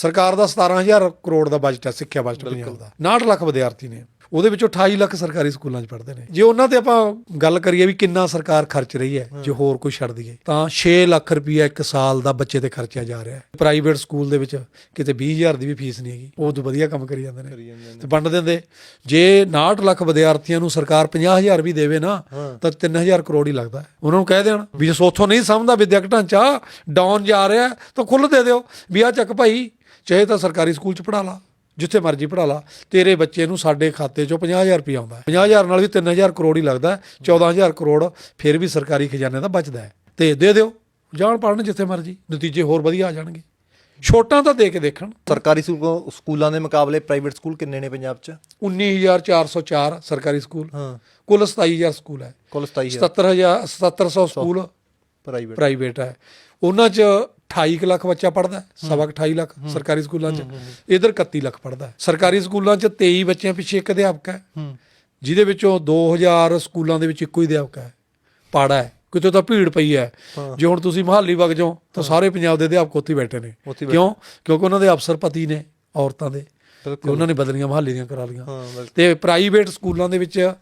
ਸਰਕਾਰ ਦਾ 17000 ਕਰੋੜ ਦਾ ਬਜਟ ਹੈ ਸਿੱਖਿਆ ਬਜਟ ਪੰਜਾਬ ਦਾ। 69 ਲੱਖ ਵਿਦਿਆਰਥੀ ਨੇ। ਉਹਦੇ ਵਿੱਚੋਂ 28 ਲੱਖ ਸਰਕਾਰੀ ਸਕੂਲਾਂ 'ਚ ਪੜ੍ਹਦੇ ਨੇ। ਜੇ ਉਹਨਾਂ ਤੇ ਆਪਾਂ ਗੱਲ ਕਰੀਏ ਵੀ ਕਿੰਨਾ ਸਰਕਾਰ ਖਰਚ ਰਹੀ ਹੈ ਜੇ ਹੋਰ ਕੋਈ ਛੱਡ ਦਈਏ ਤਾਂ 6 ਲੱਖ ਰੁਪਈਆ ਇੱਕ ਸਾਲ ਦਾ ਬੱਚੇ ਤੇ ਖਰਚਿਆ ਜਾ ਰਿਹਾ ਹੈ। ਪ੍ਰਾਈਵੇਟ ਸਕੂਲ ਦੇ ਵਿੱਚ ਕਿਤੇ 20000 ਦੀ ਵੀ ਫੀਸ ਨਹੀਂ ਹੈਗੀ। ਉਹ ਤੋਂ ਵਧੀਆ ਕੰਮ ਕਰੀ ਜਾਂਦੇ ਨੇ। ਤੇ ਵੰਡ ਦਿੰਦੇ। ਜੇ 69 ਲੱਖ ਵਿਦਿਆਰਥੀਆਂ ਨੂੰ ਸਰਕਾਰ 50000 ਵੀ ਦੇਵੇ ਨਾ ਤਾਂ 3000 ਕਰੋੜ ਹੀ ਲੱਗਦਾ। ਉਹਨਾਂ ਨੂੰ ਕਹਿ ਦੇਣ ਵੀ ਜੇ ਸੋਥੋਂ ਨਹੀਂ ਸਮਝਦਾ ਵਿਦਿਅਕ ਢਾਂਚਾ ਡਾਊਨ ਜਾ ਰਿਹਾ ਤਾਂ ਖੁੱਲ ਦੇ ਦਿਓ। ਵੀ ਆ ਚੱਕ ਭਾਈ ਚਾਹੇ ਤਾਂ ਸਰਕਾਰੀ ਸਕੂਲ ਚ ਪੜਾ ਲਾ। ਜਿੱਥੇ ਮਰਜ਼ੀ ਪੜਾ ਲਾ ਤੇਰੇ ਬੱਚੇ ਨੂੰ ਸਾਡੇ ਖਾਤੇ ਚੋਂ 50000 ਰੁਪਏ ਆਉਂਦਾ ਹੈ। 50000 ਨਾਲ ਵੀ 3000 ਕਰੋੜ ਹੀ ਲੱਗਦਾ ਹੈ 14000 ਕਰੋੜ ਫਿਰ ਵੀ ਸਰਕਾਰੀ ਖਜ਼ਾਨੇ ਦਾ ਬਚਦਾ ਹੈ। ਤੇ ਦੇ ਦਿਓ ਜਾਣ ਪੜਨ ਜਿੱਥੇ ਮਰਜ਼ੀ ਨਤੀਜੇ ਹੋਰ ਵਧੀਆ ਆ ਜਾਣਗੇ। ਛੋਟਾਂ ਤਾਂ ਦੇ ਕੇ ਦੇਖਣ। ਸਰਕਾਰੀ ਸਕੂ- ਸਕੂਲਾਂ ਦੇ ਮੁਕਾਬਲੇ ਪ੍ਰਾਈਵੇਟ ਸਕੂਲ ਕਿੰਨੇ ਨੇ ਪੰਜਾਬ 'ਚ? 19404 ਸਰਕਾਰੀ ਸਕੂਲ। ਹਾਂ। ਕੁੱਲ 27000 ਸਕੂਲ ਹੈ। ਕੁੱਲ 27000 77000 7700 ਸਕੂਲ ਪ੍ਰਾਈਵੇਟ। ਪ੍ਰਾਈਵੇਟ ਹੈ। ਉਹਨਾਂ 'ਚ 28 ਕੁ ਲੱਖ ਬੱਚਾ ਪੜਦਾ ਸਵਾ ਕੁ 28 ਲੱਖ ਸਰਕਾਰੀ ਸਕੂਲਾਂ 'ਚ। ਇਧਰ 31 ਲੱਖ ਪੜਦਾ ਸਰਕਾਰੀ ਸਕੂਲਾਂ 'ਚ 23 ਬੱਚਿਆਂ ਪਿੱਛੇ ਇੱਕ ਅਧਿਆਪਕ ਹੈ। ਜਿਹਦੇ ਵਿੱਚੋਂ 2000 ਸਕੂਲਾਂ ਦੇ ਵਿੱਚ ਇੱਕੋ ਹੀ ਅਧਿਆਪਕ ਹੈ। ਪਾੜਾ ਹੈ। ਕਿਤੇ ਤਾਂ ਭੀੜ ਪਈ ਹੈ। ਜੇ ਹੁਣ ਤੁਸੀਂ ਮਹਾਲੀ ਵਗ ਜਾਓ ਤਾਂ ਸਾਰੇ ਪੰਜਾਬ ਦੇ ਅਧਿਆਪਕ ਉੱਥੇ ਬੈਠੇ ਨੇ। ਕਿਉਂ? ਕਿਉਂਕਿ ਉਹਨਾਂ ਦੇ ਅਫਸਰ ਪਤੀ ਨੇ ਔਰਤਾਂ ਦੇ। ਤੇ ਉਹਨਾਂ ਨੇ ਬਦਲੀਆਂ ਮਹਾਲੀ ਦੀਆਂ ਕਰਾ ਬਿਲਕੁਲ। ਤੇ ਪ੍ਰਾਈਵੇਟ ਸਕੂਲਾਂ ਦੇ ਵਿੱਚ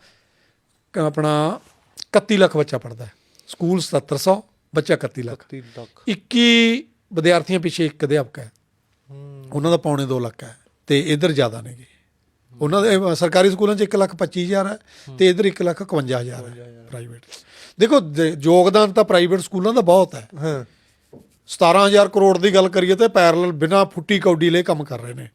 ਆਪਣਾ 31 ਲੱਖ ਬੱਚਾ ਪੜਦਾ ਸਕੂਲ 7700 ਬੱਚਾ 31 ਲੱਖ। 31 ਲੱਖ। 21 ਵਿਦਿਆਰਥੀਆਂ ਪਿੱਛੇ ਇੱਕ ਅਧਿਆਪਕ ਹੈ। ਉਹਨਾਂ ਦਾ ਪੌਣੇ 2 ਲੱਖ ਹੈ ਤੇ ਇਧਰ ਜ਼ਿਆਦਾ ਨੇਗੇ। ਉਹਨਾਂ ਦੇ ਸਰਕਾਰੀ ਸਕੂਲਾਂ 'ਚ 1 ਲੱਖ 25000 ਹੈ ਤੇ ਇਧਰ 1 ਲੱਖ 51000 ਹੈ ਪ੍ਰਾਈਵੇਟ ਦੇਖੋ ਯੋਗਦਾਨ ਤਾਂ ਪ੍ਰਾਈਵੇਟ ਸਕੂਲਾਂ ਦਾ ਬਹੁਤ ਹੈ। ਹਾਂ। 17000 ਕਰੋੜ ਦੀ ਗੱਲ ਕਰੀਏ ਤੇ ਪੈਰਲਲ ਬਿਨਾ ਫੁੱਟੀ ਕੌਡੀ ਲਈ ਕੰਮ ਕਰ ਰਹੇ ਨੇ।